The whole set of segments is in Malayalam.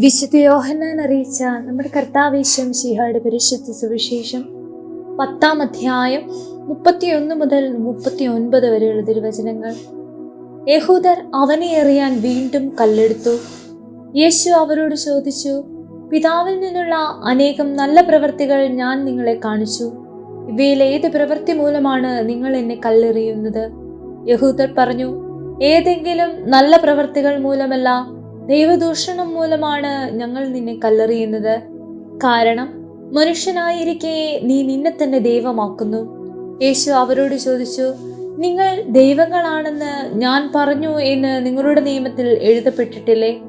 വിശുദ്ധ യോഹന്നാൻ അറിയിച്ച നമ്മുടെ കർത്താവേശം ശിഹയുടെ പരിശുദ്ധ സുവിശേഷം പത്താം അധ്യായം മുപ്പത്തിയൊന്ന് മുതൽ മുപ്പത്തി ഒൻപത് വരെയുള്ള തിരുവചനങ്ങൾ. യഹൂദർ അവനെ എറിയാൻ വീണ്ടും കല്ലെടുത്തു. യേശു അവരോട് ചോദിച്ചു പിതാവിൽ നിന്നുള്ള അനേകം നല്ല പ്രവൃത്തികൾ ഞാൻ നിങ്ങളെ കാണിച്ചു. ഇവയിൽ ഏത് പ്രവൃത്തി മൂലമാണ് നിങ്ങൾ എന്നെ കല്ലെറിയുന്നത്? യഹൂദർ പറഞ്ഞു ഏതെങ്കിലും നല്ല പ്രവൃത്തികൾ മൂലമല്ല ദൈവദൂഷണം മൂലമാണ് ഞങ്ങൾ നിന്നെ കല്ലെറിയുന്നത്. കാരണം മനുഷ്യനായിരിക്കെ നീ നിന്നെ തന്നെ ദൈവമാക്കുന്നു. യേശു അവരോട് ചോദിച്ചു നിങ്ങൾ ദൈവങ്ങളാണെന്ന് ഞാൻ പറഞ്ഞു എന്ന് നിങ്ങളുടെ നിയമത്തിൽ എഴുതപ്പെട്ടിട്ടില്ലേ?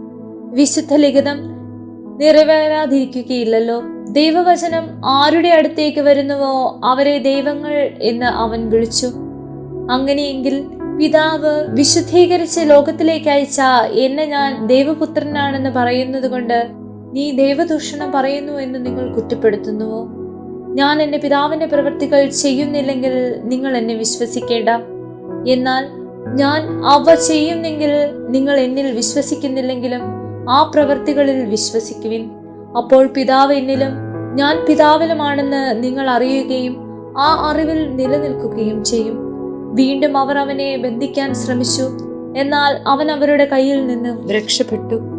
വിശുദ്ധ ലിഖിതം നിറവേറാതിരിക്കുകയില്ലല്ലോ. ദൈവവചനം ആരുടെ അടുത്തേക്ക് വരുന്നുവോ അവരെ ദൈവങ്ങൾ എന്ന് അവൻ വിളിച്ചു. അങ്ങനെയെങ്കിൽ പിതാവ് വിശുദ്ധീകരിച്ച് ലോകത്തിലേക്ക് അയച്ച എന്നെ ഞാൻ ദൈവപുത്രനാണെന്ന് പറയുന്നത് കൊണ്ട് നീ ദൈവദൂഷണം പറയുന്നു എന്ന് നിങ്ങൾ കുറ്റപ്പെടുത്തുന്നുവോ? ഞാൻ എന്റെ പിതാവിന്റെ പ്രവൃത്തികൾ ചെയ്യുന്നില്ലെങ്കിൽ നിങ്ങൾ എന്നെ വിശ്വസിക്കേണ്ട. എന്നാൽ ഞാൻ അവ ചെയ്യുന്നെങ്കിൽ നിങ്ങൾ എന്നിൽ വിശ്വസിക്കുന്നില്ലെങ്കിലും ആ പ്രവൃത്തികളിൽ വിശ്വസിക്കുവിൻ. അപ്പോൾ പിതാവ് എന്നിലും ഞാൻ പിതാവിലുമാണെന്ന് നിങ്ങൾ അറിയുകയും ആ അറിവിൽ നിലനിൽക്കുകയും ചെയ്യും. വീണ്ടും അവർ അവനെ ബന്ധിക്കാൻ ശ്രമിച്ചു. എന്നാൽ അവൻ അവരുടെ കയ്യിൽ നിന്നും രക്ഷപ്പെട്ടു.